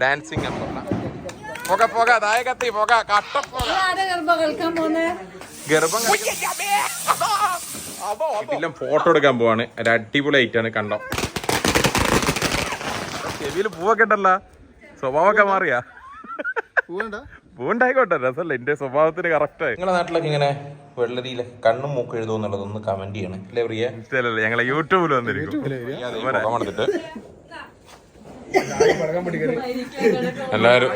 Dancing പുക പോക തായ കത്തി പോക കട്ട പോക. ഗർഭം ഇതെല്ലാം ഫോട്ടോ എടുക്കാൻ പോവാണ്. ഒരു അടിപൊളി ആയിട്ടാണ് കണ്ടോ ചെവിയിൽ പൂവൊക്കെ ഉണ്ടല്ലോ സ്വഭാവമൊക്കെ മാറിയാ. പൂണ്ടായിക്കോട്ടെ രസമല്ല? എന്റെ സ്വഭാവത്തിന് കറക്റ്റ് നിങ്ങളുടെ നാട്ടിലൊക്കെ ഇങ്ങനെ വെള്ളരിയിലെ കണ്ണും മൂക്കും എഴുതും എന്നുള്ളതൊന്ന് കമന്റ് ചെയ്യണം. അല്ലേ പ്രിയ? ഞങ്ങളെ യൂട്യൂബിൽ വന്നിരിക്കും. എല്ലാരും.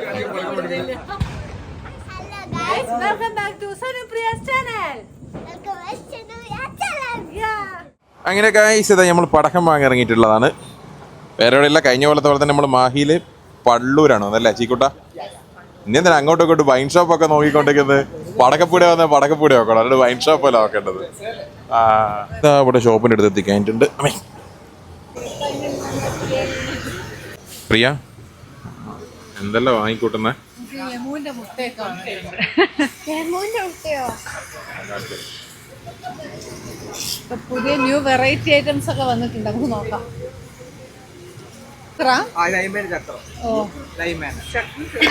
അങ്ങനെ കായ്സ് ഇതാ നമ്മൾ പടക്കം വാങ്ങി ഇറങ്ങിയിട്ടുള്ളതാണ്. വേറെ എവിടെയല്ല കഴിഞ്ഞ പോലത്തെ പോലെ തന്നെ നമ്മൾ മാഹിയിൽ പള്ളൂരാണ് അതല്ലേ ചീക്കുട്ട? ഇനി എന്തിനാ അങ്ങോട്ടും ഇങ്ങോട്ടും വൈൻ ഷോപ്പ് ഒക്കെ നോക്കിക്കൊണ്ടിരിക്കുന്നത്? പടക്കപ്പൂടെ വന്ന പടക്കപ്പൂടെ നോക്കണം അല്ലാണ്ട് വൈൻ ഷോപ്പ് അല്ല നോക്കേണ്ടത്. ആ ഇവിടെ ഷോപ്പിന്റെ അടുത്ത് എത്തിക്കഴിഞ്ഞിട്ടുണ്ട് അമ്മേ. പ്രിയ? എന്തെല്ലാം വാങ്ങിക്കൂട്ടുന്ന? പുതിയ ന്യൂ വെറൈറ്റി ഐറ്റംസ് ഒക്കെ വന്നിട്ടുണ്ട്. നമുക്ക് നോക്കാം.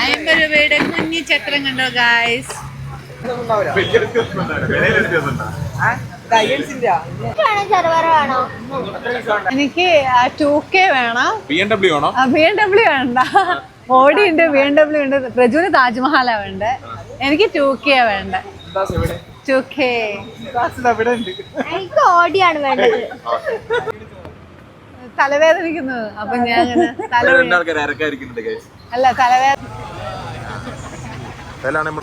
അമ്പത് രൂപയുടെ കുഞ്ഞി ചക്രം കണ്ടോ ഗായ്സ് എനിക്ക് ടു കെ വേണം. ബി എം ഡബ്ല്യു ആണോ ബി എം ഡബ്ല്യു വേണ്ട. ഓടി ഉണ്ട് ബി എം ഡബ്ല്യു ഉണ്ട്. പ്രജുവിന് താജ്മഹലാ വേണ്ടേ. എനിക്ക് ടു കെ വേണ്ട. ടു കെ എനിക്ക് ഓടിയാണ് വേണ്ടത്. തലവേദനിക്കുന്നത് അപ്പൊ ഞാൻ അല്ല തല തലവേദന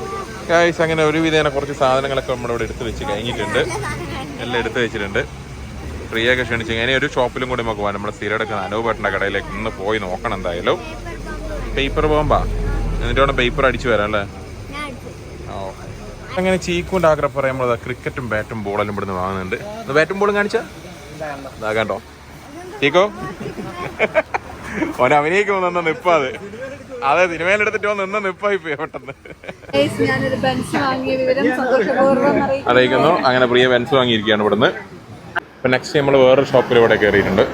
ഗായ്സ് അങ്ങനെ ഒരുവിധേന കുറച്ച് സാധനങ്ങളൊക്കെ നമ്മുടെ ഇവിടെ എടുത്ത് വെച്ച് കഴിഞ്ഞിട്ടുണ്ട്. എല്ലാം എടുത്ത് വെച്ചിട്ടുണ്ട്. പ്രിയൊക്കെ ക്ഷണിച്ച് ഇങ്ങനെ ഒരു ഷോപ്പിലും കൂടി നമുക്ക് പോകാം. നമ്മുടെ സ്ഥിരം എടുക്കുന്ന അനുഭവപ്പെട്ട കടയിലേക്ക് ഒന്ന് പോയി നോക്കണം എന്തായാലും. പേപ്പർ പോകുമ്പാ എന്നിട്ട് വേണം പേപ്പർ അടിച്ചു വരാം അല്ലേ? ഓ. അങ്ങനെ ചീക്കുണ്ട് ആഗ്രഹം പറയുമ്പോൾ ക്രിക്കറ്റും ബാറ്റും ബോളെല്ലാം ഇവിടുന്ന് വാങ്ങുന്നുണ്ട്. ഒന്ന് ബാറ്റും ബോളും കാണിച്ചാ? ഇതാ കണ്ടോ? ചീക്കോ? ഓൻ വന്ന നിപ്പാ നിപ്പാത് അതെ സിനിമയിലെടുത്തിട്ട് വന്ന് നിന്ന് നിപ്പായി പോയി പെട്ടെന്ന്. അറിയിക്കുന്നു. അങ്ങനെ പ്രിയ ബെൻസ് വാങ്ങിയിരിക്കുകയാണ് ഇവിടുന്ന്. ഇപ്പൊ നെക്സ്റ്റ് നമ്മൾ വേറൊരു ഷോപ്പിൽ ഇവിടെ കയറിയിട്ടുണ്ട്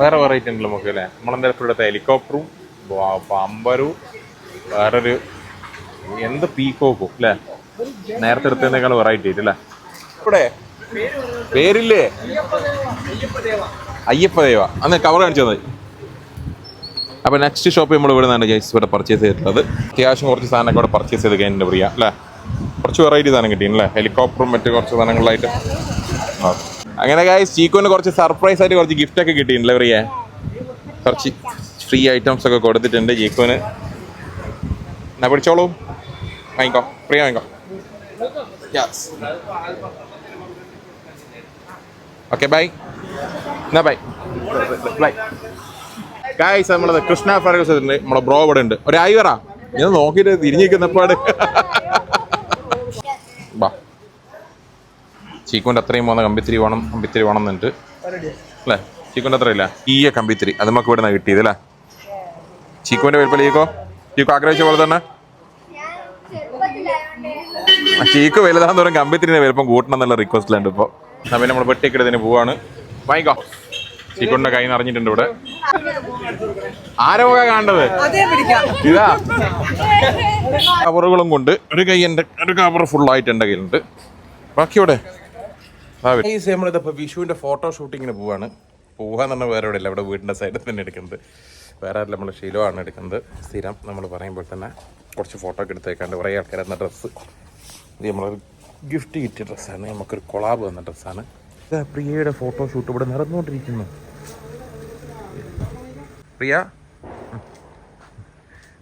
വേറെ വെറൈറ്റി ഉണ്ടല്ലോ നമുക്ക് അല്ലേ? നമ്മളെന്തായാലും ഇവിടുത്തെ ഹെലികോപ്റ്ററും പമ്പരും വേറൊരു എന്ത് പീക്കോക്കും അല്ലേ? നേരത്തെ എടുത്തതിനേക്കാൾ വെറൈറ്റി ആയിട്ട് അല്ലേ? ഇവിടെ പേരില്ലേ? അയ്യപ്പദേവ. അന്ന് കവർ കാണിച്ചു മതി അപ്പൊ നെക്സ്റ്റ് ഷോപ്പ് നമ്മൾ ഇവിടെ നിന്നാണ് ജൈസ് ഇവിടെ പർച്ചേസ് ചെയ്തിട്ടുള്ളത്. അത്യാവശ്യം കുറച്ച് സാധനമൊക്കെ ഇവിടെ പർച്ചേസ് ചെയ്ത് കഴിഞ്ഞിട്ട് പ്രിയ അല്ലേ? കുറച്ച് വെറൈറ്റി സാധനം കിട്ടിയല്ലേ ഹെലികോപ്റ്ററും മറ്റ് കുറച്ച് സാധനങ്ങളായിട്ട്. അങ്ങനെ ഗായ് ചീക്കോന് കുറച്ച് സർപ്രൈസ് ആയിട്ട് കുറച്ച് ഗിഫ്റ്റ് ഒക്കെ കിട്ടിയിട്ടില്ലേ പ്രിയ കുറച്ച് ഫ്രീ ഐറ്റംസ് ഒക്കെ കൊടുത്തിട്ടുണ്ട് ജീക്കോന് എന്നാ പിടിച്ചോളൂ. വാങ്ങിക്കോ. പ്രിയ വാങ്ങിക്കോ? ഓക്കെ ബൈ എന്നാ ബൈ ബൈ ഗായ്സ് നമ്മളത് കൃഷ്ണ ഫർഗസ് ഉണ്ട് നമ്മളെ ബ്രോ ഇവിടെ ഉണ്ട് ഒരു ഐവറ? ഞാൻ നോക്കിയിട്ട് തിരിഞ്ഞിരിക്കുന്നപ്പാട് ബാ. ചീക്കുന്റെ അത്രയും പോകുന്ന കമ്പിത്തിരി വേണം കമ്പിത്തിരി വേണം എന്നുണ്ട്. അല്ലേ? ചീക്കുന്റെ അത്രയില്ല ഈയ കമ്പിത്തിരി. അത് നമുക്ക് ഇവിടെ നിന്ന് കിട്ടിയത് അല്ലേ? ചീക്കുവിന്റെ വലിപ്പം ചീക്കോ ചീക്കോ ആഗ്രഹിച്ച പോലെ തന്നെ? ചീക്ക് വലുതാന്ന് പറയും കമ്പിത്തിരിന്റെ വലുപ്പം കൂട്ടണം എന്നുള്ള റിക്വസ്റ്റിലുണ്ട് ഇപ്പോൾ നമ്മൾ വെട്ടിക്കെടുത്തിന് പോവാണ്. വാങ്ങിക്കോ. ചീക്കുണ്ടിന്റെ കൈ നിറഞ്ഞിട്ടുണ്ട് ഇവിടെ. ആരോ കാണേണ്ടത് ഇതാ. കവറുകളും കൊണ്ട് ഒരു കൈ എന്റെ ഒരു കവർ ഫുൾ ആയിട്ട് എന്റെ കയ്യിലുണ്ട്. ബാക്കി ഇവിടെ. നമ്മളിതിപ്പോൾ വിഷുവിന്റെ ഫോട്ടോ ഷൂട്ടിങ്ങിന് പോവാണ്. പോവാന്ന് പറഞ്ഞാൽ വേറെ എവിടെയില്ല. ഇവിടെ വീടിന്റെ സൈഡിൽ തന്നെ എടുക്കുന്നത്. വേറെ ആരും നമ്മൾ ശീലമാണ് എടുക്കുന്നത്. സ്ഥിരം നമ്മൾ പറയുമ്പോൾ തന്നെ കുറച്ച് ഫോട്ടോ ഒക്കെ എടുത്തേക്കാണ്ട് കുറേ ആൾക്കാർ എന്ന ഡ്രസ്സ് ഇത് നമ്മളൊരു ഗിഫ്റ്റ് കിറ്റ് ഡ്രസ്സാണ് നമുക്കൊരു കൊളാബ് വന്ന ഡ്രസ്സാണ് പ്രിയയുടെ ഫോട്ടോ ഷൂട്ട് ഇവിടെ നടന്നുകൊണ്ടിരിക്കുന്നു. പ്രിയ?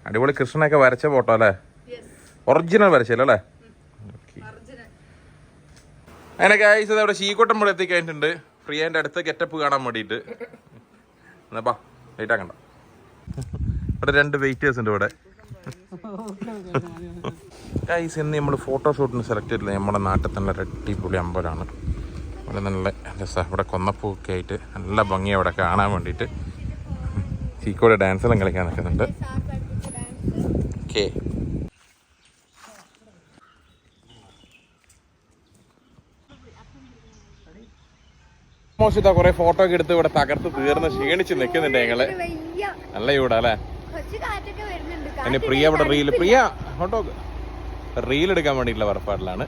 അടിപൊളി കൃഷ്ണനൊക്കെ വരച്ച ഫോട്ടോ അല്ലേ? ഒറിജിനൽ വരച്ചല്ലോ അല്ലേ? അങ്ങനെ ഗായ്സ് അവിടെ ശീക്കോട്ടം ഇവിടെ എത്തിക്കഴിഞ്ഞിട്ടുണ്ട്. പ്രിയേന്റെ അടുത്ത ഗെറ്റപ്പ് കാണാൻ വേണ്ടിയിട്ട്. എന്നാപ്പാ ലേറ്റ് ആക്കണ്ട ഇവിടെ രണ്ട് വെയിറ്റേഴ്സ് ഉണ്ട് ഇവിടെ. ഗൈസ് ഇന്ന് നമ്മൾ ഫോട്ടോഷൂട്ടിന് സെലക്ട് ചെയ്തില്ല നമ്മുടെ നാട്ടിൽ തന്നെ അടിപൊളി അമ്പലമാണ്. ഇവിടെ നല്ല രസമാണ് ഇവിടെ കൊന്നപ്പൂക്കെ ആയിട്ട് നല്ല ഭംഗി അവിടെ കാണാൻ വേണ്ടിയിട്ട്. ചീക്കോടെ ഡാൻസെല്ലാം കളിക്കാൻ നിൽക്കുന്നുണ്ട്. ഓക്കെ. മോശം കുറെ ഫോട്ടോ ഒക്കെ എടുത്ത് ഇവിടെ തകർത്ത് തീർന്ന് ക്ഷീണിച്ച് നിൽക്കുന്നുണ്ട് ഞങ്ങൾ. നല്ല ഇവിടെ അല്ലേ? പിന്നെ പ്രിയ ഇവിടെ റീൽ പ്രിയ ഫോട്ടോ റീൽ എടുക്കാൻ വേണ്ടിയിട്ടുള്ള വർപ്പാടിലാണ്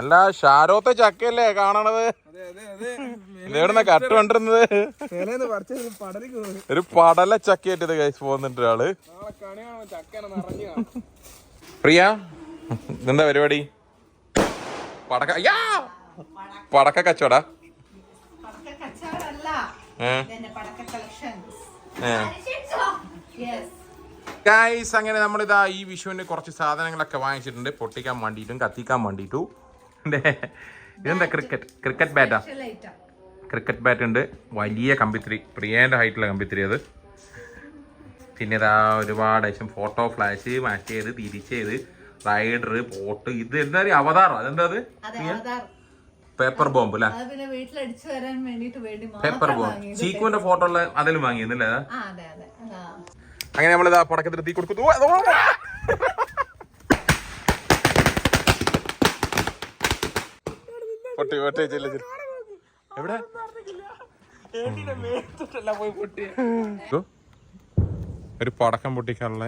അല്ല ഷാരോത്തെ ചക്കയല്ലേ കാണണത്? ഇതെവിടുന്ന കട്ട് കൊണ്ടിരുന്നത്? ഒരു പടല ചക്കയായിട്ട് കഴിച്ച് പോകുന്നുണ്ട് ഒരാൾ. പ്രിയ ഇതെന്താ പരിപാടി? പടക്ക പടക്ക കച്ചവടാ. ഗൈസ് അങ്ങനെ നമ്മളിതാ ഈ വിഷുവിന് കുറച്ച് സാധനങ്ങളൊക്കെ വാങ്ങിച്ചിട്ടുണ്ട്. പൊട്ടിക്കാൻ വേണ്ടിയിട്ടും കത്തിക്കാൻ വേണ്ടിയിട്ടും. ഇതെന്താ ക്രിക്കറ്റ് ക്രിക്കറ്റ് ബാറ്റാ ക്രിക്കറ്റ് ബാറ്റ് ഉണ്ട്. വലിയ കമ്പിത്തിരി പ്രിയേന്റെ ഹൈറ്റുള്ള കമ്പിത്തിരി അത്. പിന്നെ ഇതാ ഒരുപാട് ഐറ്റം. ഫോട്ടോ ഫ്ലാഷ് മാറ്റ് ചെയ്ത് തിരിച്ചത് റൈഡർ പോട്ട് ഇത് എന്താ അവതാറോ? അതെന്താ അത്? പേപ്പർ ബോംബ് അല്ലെ അത് പിന്നെ വീട്ടിലടിച്ചു വരാൻ വേണ്ടിട്ട് വേണ്ടി പേപ്പർ ബോംബ് ചീക്കുവിന്റെ ഫോട്ടോ ഉള്ള അതിലും വാങ്ങിയിരുന്നില്ലേ അത്? ആ അതെ അതെ. അങ്ങനെ നമ്മളിതാ പടക്കത്തിന് തീ കൊടുക്കുന്നു. പൊട്ടി പൊട്ടി ചില്ല ചെല്ല. എവിടെ? ഇതോ, ഒരു പടക്കം പൊട്ടിക്കാനുള്ള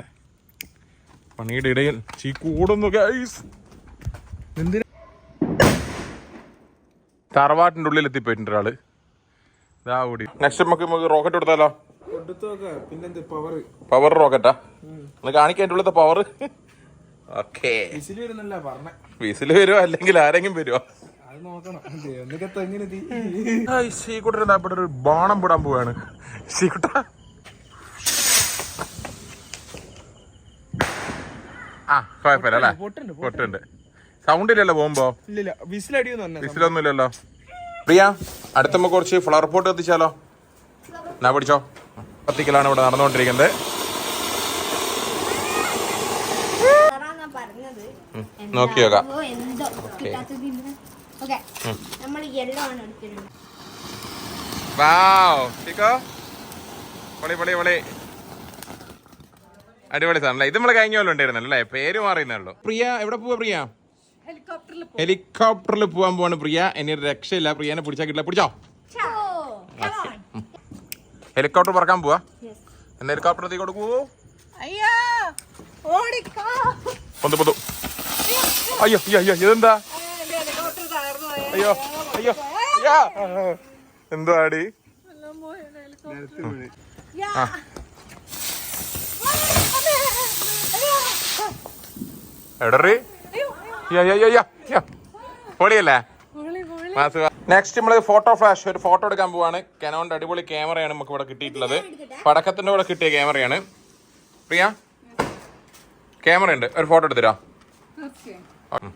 പണിയുടെ ഇടയിൽ ചീക്കൂടുന്നു ഗൈസ് എന്തിനാ തറവാട്ടിന്റെ ഉള്ളിൽ എത്തിപ്പോയിട്ടുണ്ട് ഒരാൾ. ഇതാ നെക്സ്റ്റ് നമുക്ക് നമുക്ക് റോക്കറ്റ് കൊടുത്താലോ? പവർ റോക്കറ്റാ ഒന്ന് കാണിക്കാൻ എന്റെ ഉള്ളത്തെ പവർ ഓക്കേ വിസിൽ വരുവോ? വരുമോ അല്ലെങ്കിൽ ആരെങ്കിലും വരുമോ ഇവിടെ ഒരു ബാണം വിടാൻ പോവാണ്. ആ കുഴപ്പമില്ല അല്ലേ? പൊട്ടുണ്ട്. സൗണ്ട് ഇല്ലല്ലോ പോകുമ്പോ ഇല്ലില്ല. വിസിലടിയെന്ന് തന്നെ വിസിലൊന്നും ഇല്ലല്ലോ പ്രിയ അടുത്ത നമുക്ക് കുറച്ച് ഫ്ലവർ പോട്ട് കത്തിച്ചാലോ? എന്നാ പിടിച്ചോ. കത്തിക്കലാണ് ഇവിടെ നടന്നുകൊണ്ടിരിക്കുന്നത്. നോക്കി പൊളി പൊളി പൊളി. അടിപൊളി സാധനം ഇത് നമ്മൾ കഴിഞ്ഞ പോലെ ഉണ്ടായിരുന്നല്ലോ അല്ലേ? പേര് മാറിയെന്നേ പ്രിയ എവിടെ പോവാ പ്രിയ? ഹെലികോപ്റ്ററിൽ പോവാൻ പോവാണ് പ്രിയ. ഇനി രക്ഷയില്ല. പ്രിയനെ പിടിച്ചാ? കിട്ടില്ല പിടിച്ചോ ഹെലികോപ്റ്റർ പറക്കാൻ പോവാ. എന്നാ ഹെലികോപ്റ്റർ തീ കൊടുക്കൂ. അയ്യോ. ഓടിക്കോ. പൊന്തു പൊന്തു. അയ്യോ അയ്യോ അയ്യോ ഇതെന്താ? അയ്യോ അയ്യോ. അയ്യോ എന്തോ ആടി? ആ. എടറി പൊളിയല്ലേ? നെക്സ്റ്റ് നമ്മൾ ഫോട്ടോ ഫ്ലാഷ് ഒരു ഫോട്ടോ എടുക്കാൻ പോവാണ്. കനോണ്ട് അടിപൊളി ക്യാമറയാണ് നമുക്ക് ഇവിടെ കിട്ടിയിട്ടുള്ളത് പടക്കത്തിന്റെ കൂടെ കിട്ടിയ ക്യാമറയാണ് പ്രിയ? ക്യാമറ ഉണ്ട്. ഒരു ഫോട്ടോ എടുത്തരാ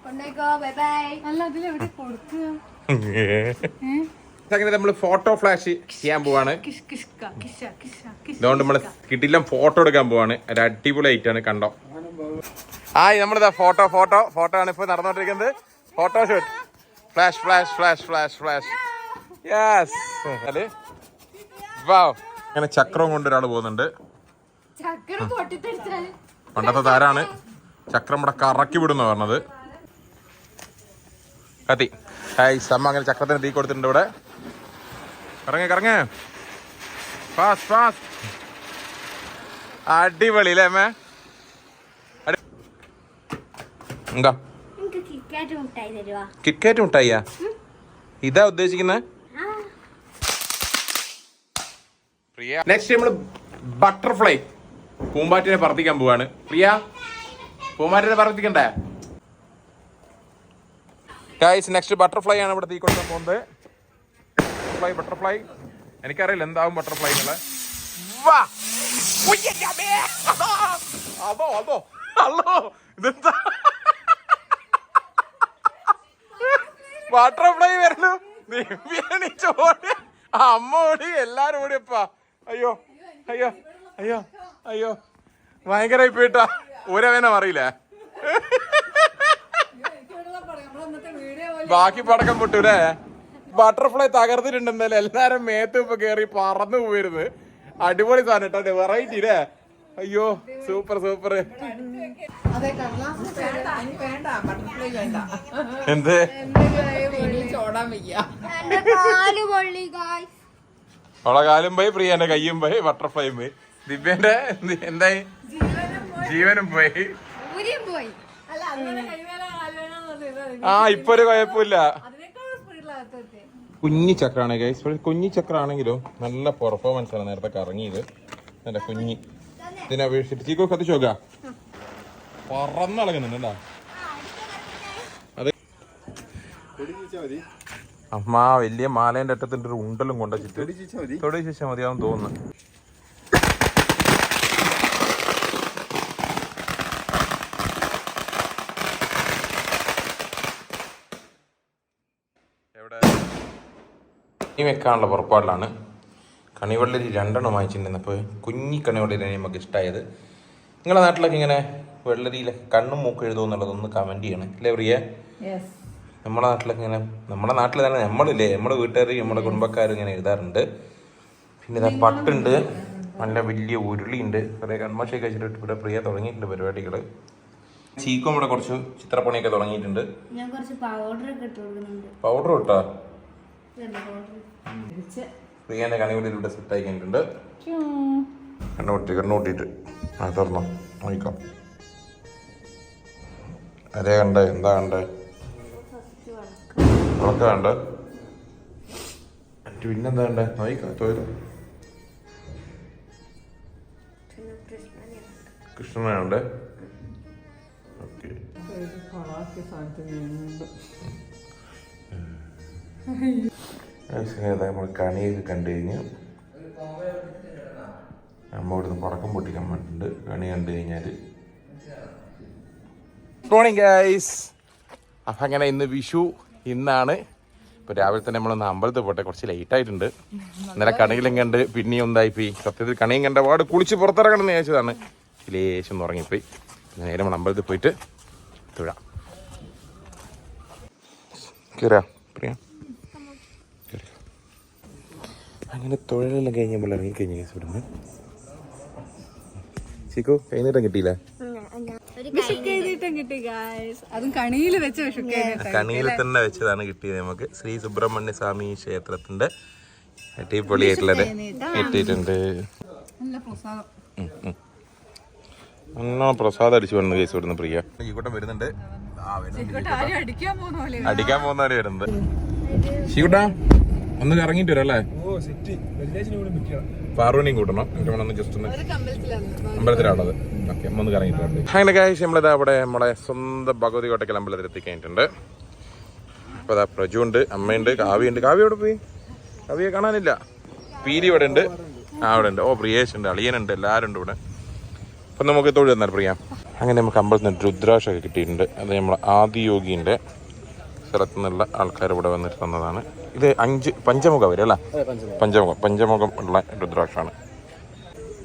കൊണ്ടേക്കോ ബൈ ബൈ അല്ല അതിലെവിടെ കൊടുക്കുക? അങ്ങനെ നമ്മൾ ഫോട്ടോ ഫ്ലാഷ് ചെയ്യാൻ പോവാണ്. ഇതുകൊണ്ട് നമ്മൾ കിട്ടില്ല ഫോട്ടോ എടുക്കാൻ പോവാണ്. ഒരു അടിപൊളി ആയിട്ടാണ് കണ്ടോ? ആയി നമ്മളിതാ ഫോട്ടോ ഫോട്ടോ ഫോട്ടോ ആണ് ഇപ്പൊ നടന്നുകൊണ്ടിരിക്കുന്നത് photo shoot flash flash flash flash flash yes അല്ലേ? വാവ് അങ്ങനെ ചക്രം കൊണ്ട് ഒരാൾ പോകുന്നുണ്ട്. പണ്ടത്തെ താരാണ്. ചക്രം ഇവിടെ കറക്കി വിടുന്ന പറഞ്ഞത്. കത്തി. ഹായ് സമ്മ അങ്ങനെ ചക്രത്തിന് തീ കൊടുത്തിട്ടുണ്ട് ഇവിടെ. കറങ്ങ കറങ്ങ. ഫാസ്റ്റ് ഫാസ്റ്റ് അടിപൊളി അല്ലേ അമ്മേ? എന്താ? കിറ്റ്കാറ്റ് മിഠായിയാ ഇതാ ഉദ്ദേശിക്കുന്നത് പ്രിയ. നെക്സ്റ്റ് നമ്മൾ ബട്ടർഫ്ലൈ പൂമ്പാറ്റിനെ പറത്തിക്കാൻ പോവാണ്. പ്രിയ പൂമ്പാറ്റിനെ പറത്തിക്കണ്ടേ? ഗൈസ് നെക്സ്റ്റ് ബട്ടർഫ്ലൈ ആണ് ഇവിടെ തീ കൊടുക്കാൻ പോകുന്നത്. ബട്ടർഫ്ലൈ ബട്ടർഫ്ലൈ എനിക്കറിയില്ല എന്താവും ബട്ടർഫ്ലൈ എന്നുള്ള. അതോ അതോ അല്ലോ ഇതെന്താ? ബട്ടർഫ്ലൈ വരുന്നു ചോടി അമ്മ ഓടി എല്ലാരും ഓടിയപ്പാ അയ്യോ അയ്യോ അയ്യോ അയ്യോ. ഭയങ്കരമായി പോയിട്ടാ ഒരവനെ അറിയില്ല ബാക്കി പടക്കം പൊട്ടൂലേ ബട്ടർഫ്ലൈ തകർത്തിട്ടുണ്ട് എന്തായാലും എല്ലാരും മേത്ത് ഇപ്പൊ കേറി പറന്നു പോയിരുന്നത് അടിപൊളി സാധനം കേട്ടോ വെറൈറ്റി അല്ലേ അയ്യോ സൂപ്പർ സൂപ്പർ എന്ത് എന്റെ കാൽ പൊള്ളി ഗായ്സ് അവളെ കാലും പോയി പ്രിയന്റെ കയ്യും പോയി ബട്ടർഫ്ലൈയും പോയി. ദിവ്യന്റെ എന്തായി? ജീവനും പോയി. ഊരിയും പോയി. ആ ഇപ്പൊ ഒരു കുഴപ്പമില്ല. കുഞ്ഞി ചക്രാണ് ഗൈസ് കുഞ്ഞി ചക്രാണെങ്കിലും നല്ല പെർഫോമൻസ് ആണ് നേരത്തെ കറങ്ങിയത്. നല്ല കുഞ്ഞി. ഇതിനെ അപേക്ഷിച്ചിട്ട് ചീക്കോ കത്തിച്ചു നോക്ക പറന്നിളകുന്നുണ്ട് അത് അമ്മ വലിയ മാലേന്റെ അറ്റത്തിന്റെ ഒരു ഉണ്ടലും കൊണ്ടുവച്ചിട്ട് തൊടി ശേഷം മതിയാവും തോന്നുന്നു. എവിടെ? കണി വെക്കാനുള്ള പുറപ്പാടിലാണ്. കണിവെള്ളരി രണ്ടെണ്ണം വാങ്ങിച്ചിട്ടുണ്ടെന്ന് അപ്പോൾ കുഞ്ഞി കണിവെള്ളരിയാണ് നമുക്ക് ഇഷ്ടമായത് നിങ്ങളുടെ നാട്ടിലൊക്കെ ഇങ്ങനെ വെള്ളരിയിലെ കണ്ണും മൂക്കും എഴുതുമോ എന്നുള്ളതൊന്ന് കമന്റ് ചെയ്യണം. അല്ലേ പ്രിയ? നമ്മുടെ നാട്ടിലൊക്കെ ഇങ്ങനെ നമ്മുടെ നാട്ടിൽ തന്നെ നമ്മളില്ലേ നമ്മുടെ വീട്ടുകാർ നമ്മുടെ കുടുംബക്കാർ ഇങ്ങനെ എഴുതാറുണ്ട്. പിന്നെ ഇതാ പട്ടുണ്ട് നല്ല വലിയ ഉരുളിയുണ്ട്. കുറേ കൺമഷയൊക്കെ വെച്ചിട്ട് ഇവിടെ പ്രിയ തുടങ്ങിയിട്ടുണ്ട് പരിപാടികൾ ചീക്കും ഇവിടെ കുറച്ച് ചിത്രപ്പണിയൊക്കെ തുടങ്ങിയിട്ടുണ്ട്. ഞാൻ കുറച്ച് പൗഡർ ഇട്ട് കൊടുക്കുന്നുണ്ട്. പൗഡർ ഇട്ടാ? പ്രിയന്റെ കണികളിൽ ഇവിടെ സെറ്റ് ആക്കിയിട്ടുണ്ട് കണ്ണൂട്ടി കണ്ണൂട്ടിട്ട് ആ തുറന്നോ. നോക്കാം അതേ കണ്ടേ? എന്താ കണ്ടേ? ഉളക്ക കണ്ട? പിന്നെന്താ വേണ്ടേ നോക്കാം തോരും. കൃഷ്ണനെ കണ്ടേ. ഓക്കെ. നമ്മൾ കണിയൊക്കെ കണ്ടു കഴിഞ്ഞ്. അമ്മ ഇവിടുന്ന് പടക്കം പൊട്ടിക്കാൻ പറ്റുന്നുണ്ട് കണി കണ്ടു കഴിഞ്ഞാൽ മോർണിംഗ് ഗൈസ് അപ്പം അങ്ങനെ ഇന്ന് വിഷു ഇന്നാണ്. ഇപ്പോൾ രാവിലെ തന്നെ നമ്മളൊന്ന് അമ്പലത്തിൽ പോട്ടെ. കുറച്ച് ലേറ്റ് ആയിട്ടുണ്ട്. ഇന്നലെ കണികളും കണ്ട് പിന്നെയും ഒന്നായിപ്പോയി സത്യത്തിൽ കണിയും കണ്ട പാട് കുളിച്ച് പുറത്തിറങ്ങണം എന്ന് ചോദിച്ചതാണ് ലേശം ഒന്ന് ഉറങ്ങിപ്പോയി. നേരെ നമ്മൾ അമ്പലത്തിൽ പോയിട്ട് തൊഴാം. കയറാം പ്രിയ. അങ്ങനെ തൊഴിലെല്ലാം പോലെ ഇറങ്ങി കഴിഞ്ഞ കേസ് ഇവിടുന്ന്. ചിക്കു കഴിഞ്ഞിട്ടും കിട്ടിയില്ല? കിട്ടി ഗായ്സ് അതും കണിയിൽ വെച്ച് കണിയിൽ തന്നെ വെച്ചതാണ് കിട്ടിയത് നമുക്ക്. ശ്രീ സുബ്രഹ്മണ്യ സ്വാമി ക്ഷേത്രത്തിന്റെ അടിപൊളിയായിട്ടുള്ളത് കിട്ടിയിട്ടുണ്ട് പ്രസാദം. എന്നാ പ്രസാദം അടിച്ചു വന്നു കേസ് ഇവിടുന്ന് പ്രിയ. ഈ കൂട്ടം വരുന്നുണ്ട്. ആ, വരുന്നുണ്ട്. ഇങ്ങോട്ട് ആരും അടിക്കാൻ പോകുന്ന പോലെ അടിക്കാൻ പോകുന്നവര് വരുന്നത് ശിവട്ടാ ഒന്ന് കറങ്ങിട്ട് വരാം അല്ലേ? പാറുവിനെയും കൂട്ടണം. എന്റെ മണം ഒന്ന് ജസ്റ്റ് ഒന്ന് അമ്പലത്തിലാണത് ഓക്കെ അമ്മ ഒന്ന് കറങ്ങിയിട്ടുണ്ട് അങ്ങനെ കാഴ്ച നമ്മളിത് അവിടെ നമ്മളെ സ്വന്തം ഭഗവതി കോട്ടയ്ക്കൽ അമ്പലത്തിൽ എത്തിക്കഴിഞ്ഞിട്ടുണ്ട്. അപ്പോൾ അതാ പ്രജു ഉണ്ട് അമ്മയുണ്ട് കാവ്യുണ്ട് കാവ്യ എവിടെ പോയി? കാവ്യെ കാണാനില്ല. പീരി ഇവിടെ ഉണ്ട്. ആ അവിടെ ഉണ്ട്. ഓ പ്രിയേഷ് ഉണ്ട് അളിയനുണ്ട് എല്ലാവരും ഉണ്ട് ഇവിടെ. അപ്പം നമുക്ക് തൊഴിൽ തന്നാൽ പ്രിയ. അങ്ങനെ നമുക്ക് അമ്പലത്തിൽ നിന്ന് രുദ്രാക്ഷമൊക്കെ കിട്ടിയിട്ടുണ്ട്. അത് നമ്മുടെ ആദിയോഗിന്റെ സ്ഥലത്തു നിന്നുള്ള ആൾക്കാർ ഇവിടെ വന്നിട്ട് തന്നതാണ്. ഇത് അഞ്ച് പഞ്ചമുഖം വരും അല്ല? പഞ്ചമുഖം. പഞ്ചമുഖം. ഉള്ള രുദ്രാക്ഷമാണ്.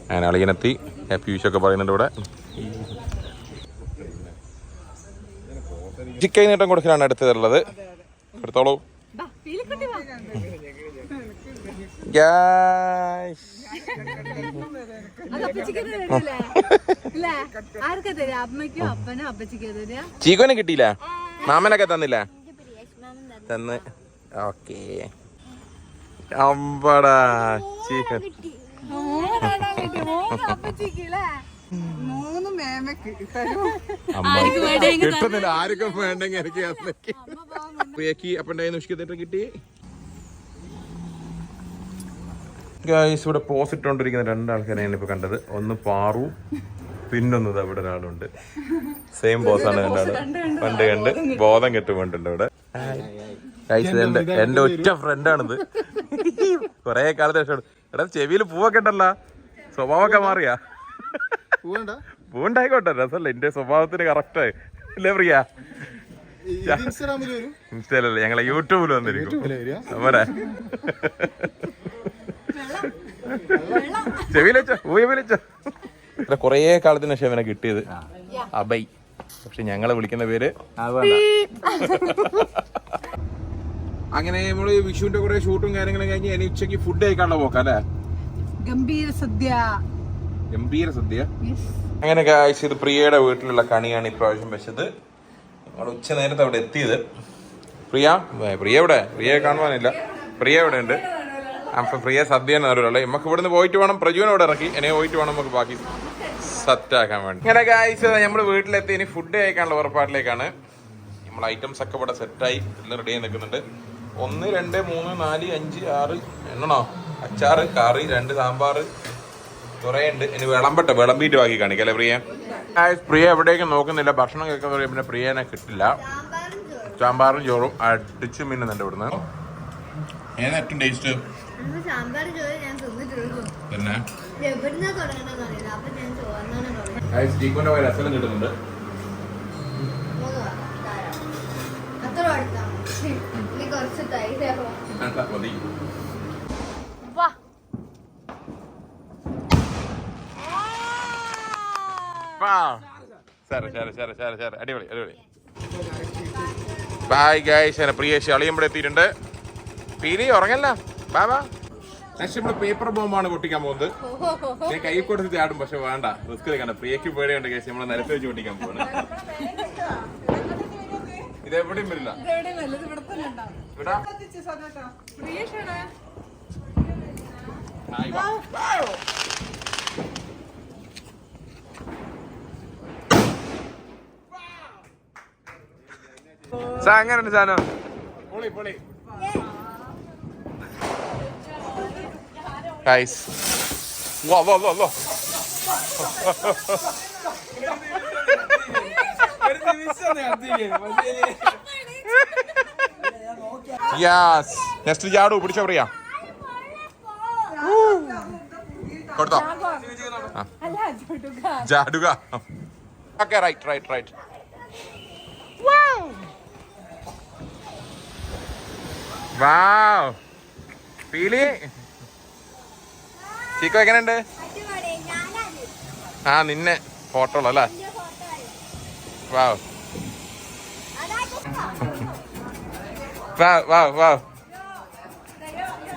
അങ്ങനെ അളിയനെത്തി. ഹാപ്പി വിഷൊക്കെ ഒക്കെ പറയുന്നുണ്ട് ഇവിടെ. ചിക്കൈ നീട്ടം കൊടുക്കലാണ് അടുത്തതുള്ളത് എടുത്തോളൂ. ചീക്കോനെ കിട്ടിയില്ല? മാമനൊക്കെ തന്നില്ല? തന്ന്. ഓക്കെ. അമ്പടാ ചീക്കൻ മൂന്നെണ്ണം കിട്ടി മൂന്ന് മേമക്ക് കിട്ടുന്നില്ല ആർക്കും വേണ്ടെങ്കിൽ എനിക്ക് അപ്പന്റെ നിഷ്കിത്തിട്ട് കിട്ടി. ഗായ്സ് ഇവിടെ പോസ് ഇട്ടുകൊണ്ടിരിക്കുന്ന രണ്ടാൾക്കാരെയാണ് ഇപ്പൊ കണ്ടത്. ഒന്ന് പാറു പിന്നൊന്നത് അവിടെ ഒരാളുണ്ട്. സെയിം പോസാണ് രണ്ടാൾ. പണ്ട് കണ്ട്. ബോധം കെട്ടുകൊണ്ടുണ്ട് ഇവിടെ. എന്റെ എന്റെ ഒറ്റ ഫ്രണ്ടാണിത് കൊറേ കാലത്തെ ശേഷം എടാ ചെവിയിൽ പൂവൊക്കെ ഉണ്ടല്ലോ. സ്വഭാവമൊക്കെ മാറിയാ. പൂണ്ടായിക്കോട്ടെ രസമല്ല? എന്റെ സ്വഭാവത്തിന് കറക്റ്റായി അല്ലേ പ്രിയ? ഇൻസ്റ്റയിലല്ലേ? ഞങ്ങളെ യൂട്യൂബിൽ വന്നിരിക്കും. ചെവിയിലെച്ചോ ഊയവിലെച്ചോ കൊറേ കാലത്തിന് ശേഷം ഇവനെ കിട്ടിയത് അബൈ. പക്ഷെ ഞങ്ങളെ വിളിക്കുന്ന പേര് അങ്ങനെ നമ്മൾ വിഷുവിന്റെ കുറെ ഷൂട്ടും കാര്യങ്ങളും കഴിഞ്ഞ് ഇനി ഉച്ചയ്ക്ക് ഫുഡ് കഴിക്കാനുള്ള പോക്കാ അല്ലേ? ഗംഭീര സദ്യ. ഗംഭീര സദ്യ. അങ്ങനെ കാഴ്ച ഇത് പ്രിയയുടെ വീട്ടിലുള്ള കണിയാണ് ഇപ്രാവശ്യം വെച്ചത്. നമ്മൾ ഉച്ച നേരത്തെ അവിടെ എത്തിയത്. പ്രിയ? പ്രിയ എവിടെ? പ്രിയയെ കാണുവാനില്ല. പ്രിയ എവിടെ ഉണ്ട് അപ്പം പ്രിയ സദ്യ എന്ന് നേരമല്ലേ നമുക്ക് ഇവിടുന്ന് പോയിട്ട് വേണം. പ്രജുവിനെ ഇവിടെ ഇറക്കി. എന്നെ പോയിട്ട് വേണം നമുക്ക് ബാക്കി സെറ്റാക്കാൻ വേണ്ടി. ഇങ്ങനെ കാഴ്ച നമ്മൾ വീട്ടിലെത്തി. ഇനി ഫുഡ് കഴിക്കാനുള്ള ഉറപ്പാട്ടിലേക്കാണ്. നമ്മൾ ഐറ്റംസ് ഒക്കെ ഇവിടെ സെറ്റായി എല്ലാം റെഡി ആയി നിൽക്കുന്നുണ്ട്. ഒന്ന് രണ്ട് മൂന്ന് നാല് അഞ്ച് ആറ് എണ്ണണോ അച്ചാറ് കറി രണ്ട് സാമ്പാർ കുറേ ഉണ്ട് ഇനി വിളമ്പട്ടെ വിളമ്പിയിട്ട് ബാക്കി കാണിക്കല്ലേ പ്രിയ പ്രിയ എവിടേക്ക് നോക്കുന്നില്ല ഭക്ഷണം കേൾക്കാൻ പറയും പിന്നെ പ്രിയനെ കിട്ടില്ല സാമ്പാറും ചോറും അടിച്ചു മിന്നുന്നുണ്ട് ഇവിടുന്ന് ഏതാ ഏറ്റവും ടേസ്റ്റ് പിന്നെ പോയ രസം കിട്ടുന്നുണ്ട് അത്ര കുറച്ച് മതി വാ അടിപൊളി അടിപൊളി. ബായ് ഗായ്സ് പ്രിയേഷ് അളിയമ്പടെ എത്തിയിട്ടുണ്ട്. പീലി ഉറങ്ങല്ല. ബാബാ നെക്സ്റ്റ് പേപ്പർ ബോംബാണ് പൊട്ടിക്കാൻ പോകുന്നത്. ഞാൻ കൈ കൊടുത്ത് ചാടും പക്ഷെ വേണ്ട. റിസ്ക് എടുക്കണ്ട. പ്രിയക്ക് പേടിയുണ്ട് കേസ് നമ്മളെ നിരത്ത് വെച്ച് പൊട്ടിക്കാൻ പോകണം ഇതെവിടെയും വരില്ല. എങ്ങനെയുണ്ട് സാധനം? പൊളി പൊളി. ഗൈസ് വാ വാ വാ വാ. യാസ് നെക്സ്റ്റ് ജാടു പിടിച്ചോ പറയാ കൊടുത്തോ. ജാടുക. Okay right right right wow പീലി ചീക്കോ എങ്ങനെയുണ്ട്? ആ നിന്നെ. ഫോട്ടോ അല്ലേ? എന്റെ photo wow wow, wow. Wow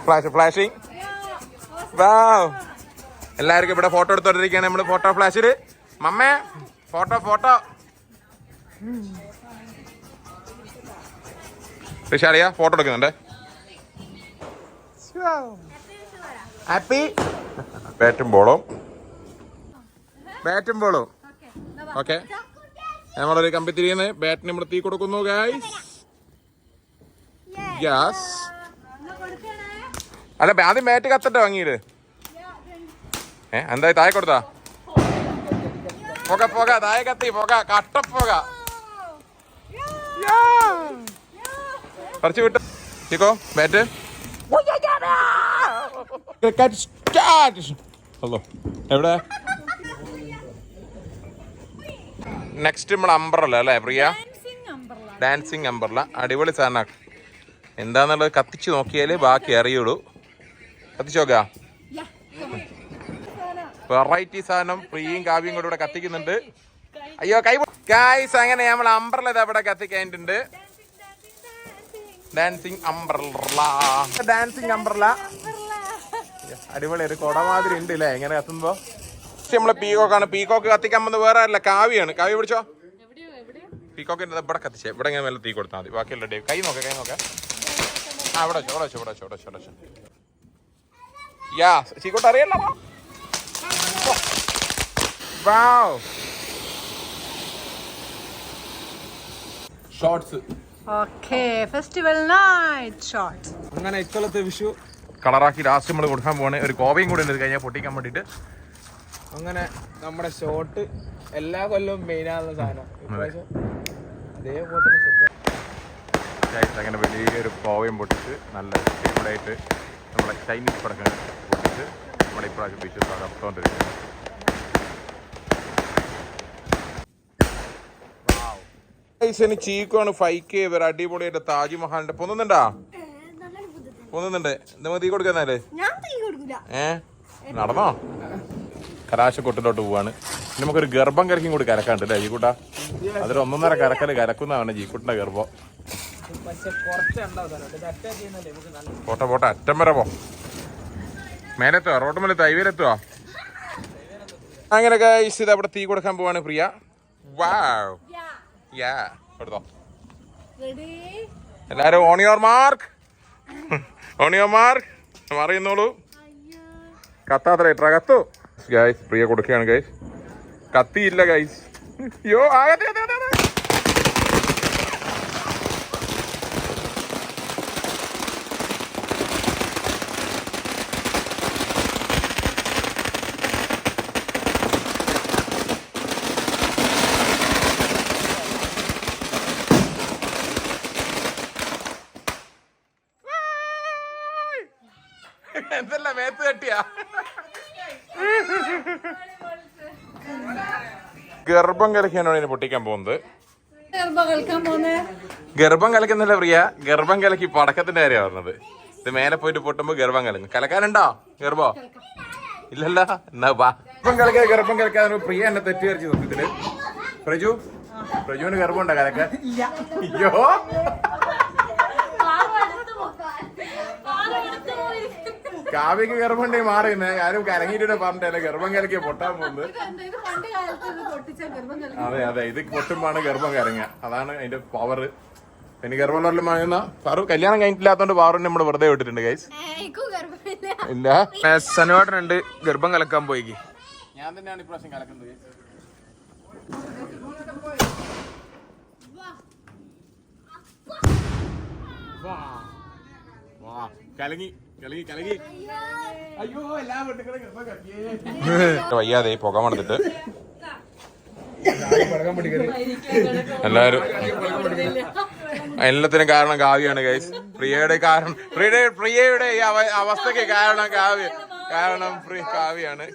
flash flashing wow എല്ലാവർക്കും ഇവിടെ ഫോട്ടോ എടുത്തോണ്ടിരിക്കുകയാണ് നമ്മൾ ഫോട്ടോ ഫ്ലാഷിൽ മമ്മേ ഫോട്ടോ ഫോട്ടോ ഋഷാളിയ ഫോട്ടോ എടുക്കുന്നുണ്ട്. ഹാപ്പി ബാറ്റും ബോളും ബാറ്റും ബോളും ഓക്കെ നമ്മളൊരു കമ്പി തിരിയുന്ന. ബാറ്റിന് നമ്മൾ തീ കൊടുക്കുന്നു ഗായ്സ് ഗ്യാസ്. അല്ല ആദ്യം മേറ്റ് കത്തട്ടെ വാങ്ങിയത് ഏ എന്തായി? താഴെ കൊടുത്താ? പുക പുക താഴെ കത്തി പുക കട്ടപ്പുക കുറച്ച് വിട്ടു. ചിക്കോ ബാറ്റ് ഹലോ എവിടെ? നെക്സ്റ്റ് നമ്മൾ അമ്പറല്ല അല്ലേ പ്രിയ? ഡാൻസിങ് അമ്പർല അടിപൊളി സാധന. എന്താന്നുള്ളത് കത്തിച്ച് നോക്കിയാലേ ബാക്കി അറിയുള്ളൂ. കത്തിച്ച് നോക്കാം വെറൈറ്റി സാധനം പ്രിയയും കാവ്യം കൂടെ ഇവിടെ കത്തിക്കുന്നുണ്ട്. അയ്യോ കൈ ഗായ്സ് അങ്ങനെ നമ്മൾ അംബ്രല അവിടെ കത്തിക്കാനിട്ടുണ്ട് ഡാൻസിങ് അംബ്രല ഡാൻസിങ് അംബ്രല അടിപൊളി ഒരു കൊടമാതിരി ഉണ്ട് അല്ലേ എങ്ങനെ കത്തുമ്പോ? നമ്മളെ പീകോക്കാണ് പീകോക്ക് കത്തിക്കാൻ വന്നത് വേറെ അല്ല കാവ്യാണ് കാവ്യ പിടിച്ചോ? പീകോക്കിന്റെ ഇവിടെ കത്തിച്ചേ. ഇവിടെ ഇങ്ങനെ മേലെ തീ കൊടുത്താൽ മതി. ബാക്കിയുള്ള ഡേ കൈ നോക്കാം കൈ നോക്കാം. ആ ഇവിടെ വെച്ചോ ഇവിടെ വെച്ചോ ഇവിടെ വെച്ചോ ഇവിടെ വെച്ചോ ഇവിടെ വെച്ചോ. യാ ചീക്കോട്ട് അറിയല്ലോ wow. Shorts okay festival night shot അങ്ങനെ ഇക്കൊല്ലത്തെ വിഷു. കളറാക്കി ലാസ്റ്റ് നമ്മൾ കൊടുക്കാൻ പോവാണ്. ഒരു കോവയും കൂടെ ഉണ്ട് കഴിഞ്ഞാൽ പൊട്ടിക്കാൻ വേണ്ടിയിട്ട് അങ്ങനെ നമ്മുടെ ഷോട്ട് എല്ലാ കൊല്ലവും മെയിനാകുന്ന സാധനം. അതേപോലെ അങ്ങനെ വലിയൊരു കോവയും പൊട്ടിച്ച് നല്ല സ്റ്റേബിളായിട്ട് നമ്മളെ ചൈനീസ് പടക്കം പൊട്ടിച്ച് നമ്മുടെ ഇപ്രാവശ്യം വിഷു നടത്തുകൊണ്ടിരിക്കുന്നത് ചീക്കാണ് ഫൈവ് കെ ഇവർ അടിപൊളിയായിട്ട് താജ്മഹലിന്റെ പൊന്നുന്നുണ്ടാ പൊന്നുന്നുണ്ട് എന്താ തീ കൊടുക്കുന്നാൽ ഞാൻ തീ കൊടുക്കില്ല ഏ? നടന്നോ? കലാശക്കൊട്ടിലോട്ട് പോവാണ്. നമുക്കൊരു ഗർഭം കരക്കും കൂടി കരക്കാണ്ട് അല്ലേ ജീക്കൂട്ടാ അതൊരു ഒന്നൊന്നര കരക്കൽ കരക്കുന്നതാണ് ജീക്കൂട്ടിന്റെ ഗർഭം. പോട്ടെ പോട്ടെ. അറ്റം വരെ പോ. മേലെത്തുക റോഡ് മേലെത്തുക തൈവേലെത്തുവാ. അങ്ങനെ ഗൈസ് ഇത് അവിടെ തീ കൊടുക്കാൻ പോവാണ് പ്രിയ. വാവ് യാ എടുത്തോ. എല്ലാരും on your mark on your mark അറിയുന്നോളൂ കത്താത്ര ഇട്ട കത്തു. ഗൈസ് പ്രിയ കൊടുക്കുകയാണ് ഗൈസ് കത്തിയില്ല ഗൈസ് യോ ആകത്തെ അതെ അതെ അതെ എന്തല്ല മേത്ത് തട്ടിയാ ഗർഭം കലക്കിയാണ് ഇതിനെ പൊട്ടിക്കാൻ പോകുന്നത്. ഗർഭം കലക്കുന്നില്ല പ്രിയ ഗർഭം കലക്കി പടക്കത്തിന്റെ കാര്യമാണ് പറഞ്ഞത്. ഇത് മേലെ പോയിട്ട് പൊട്ടുമ്പോ ഗർഭം കലങ്ങും. കലക്കാനുണ്ടോ ഗർഭോ? ഇല്ലല്ല എന്നാ വാ. ഗർഭം കലക്കാതെ ഗർഭം കലക്കാതെ പ്രിയ എന്നെ തെറ്റിദ്ധരിച്ചു സത്യത്തിൽ പ്രജു പ്രജുവിന് ഗർഭം ഉണ്ടോ കലക്കാൻ അയ്യോ. കാവ്യക്ക് ഗർഭം ഉണ്ടെങ്കിൽ മാറിയുന്നേ ആരും കലങ്ങിയിട്ട് പറഞ്ഞിട്ടല്ലേ ഗർഭം കലക്കിയ പൊട്ടാൻ പോകുന്നത്. അതെ അതെ. ഇത് പൊട്ടുമ്പാണ് ഗർഭം കരങ്ങ അതാണ് അതിന്റെ പവർ പിന്നെ ഗർഭം വല്ലതും വാങ്ങുന്ന പാറു കല്യാണം കഴിഞ്ഞിട്ടില്ലാത്തോണ്ട് പാറുവിനെ നമ്മൾ വെറുതെ വിട്ടിട്ടുണ്ട് ഗൈസ് ഇല്ല. സനുവാട്ടനുണ്ട് ഗർഭം കലക്കാൻ പോയി ഞാൻ തന്നെയാണ് ഇപ്രാവശ്യം കലക്കുന്നത്. കലങ്ങി കലങ്ങി കലങ്ങി. അയ്യോ എല്ലാം വയ്യാതെ പുക മണത്തിട്ട് എല്ലാരും. എല്ലാത്തിനും കാരണം കാവ്യാണ് ഗൈസ് പ്രിയയുടെ കാരണം പ്രിയയുടെ പ്രിയയുടെ ഈ അവസ്ഥക്ക് അവസ്ഥയ്ക്ക് കാരണം കാവ്യ കാരണം പ്രിയ കാവ്യാണ്.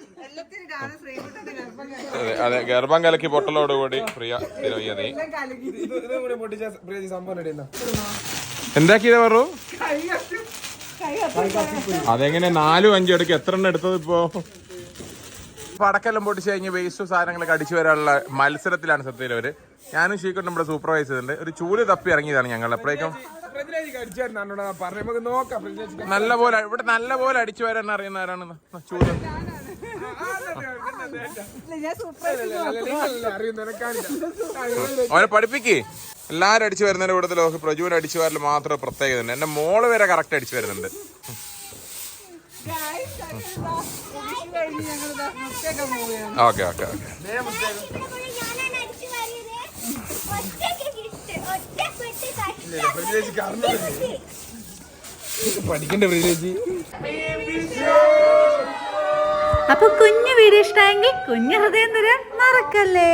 അതെ അതെ ഗർഭം കലക്കി പൊട്ടലോടുകൂടി പ്രിയ തിരുവയ്യതേ എന്താക്കിയത് പറു? അതെങ്ങനെ നാലും അഞ്ചും ഇടയ്ക്ക് എത്ര എണ്ണം എടുത്തത് ഇപ്പോ? പടക്കെല്ലാം പൊട്ടിച്ച് കഴിഞ്ഞ് വേസ്റ്റ് സാധനങ്ങളൊക്കെ അടിച്ചു വരാനുള്ള മത്സരത്തിലാണ് സത്യത്തിൽ അവർ. ഞാനും ഷീക്കും നമ്മുടെ സൂപ്പർവൈസ് ചെയ്തിട്ടുണ്ട്. ഒരു ചൂൽ തപ്പി ഇറങ്ങിയതാണ് ഞങ്ങൾ അപ്പോഴേക്കും നല്ല പോലെ ഇവിടെ നല്ല പോലെ അടിച്ചു വരാൻ അറിയുന്നവരാണ് ചൂൽ. അവനെ പഠിപ്പിക്കേ. എല്ലാരും അടിച്ചു വരുന്നതിന്റെ കൂട്ടത്തിൽ ഓക്കെ പ്രജുവിന് അടിച്ചു വരൽ മാത്രം പ്രത്യേകത ഉണ്ട് എന്റെ മോൾ വരെ കറക്റ്റ് അടിച്ചു വരുന്നുണ്ട്. Okay okay okay. പഠിക്കണ്ട അപ്പൊ കുഞ്ഞു വീഡിയോ ഇഷ്ടമായെങ്കിൽ കുഞ്ഞു ഹൃദയം തരാൻ മറക്കല്ലേ?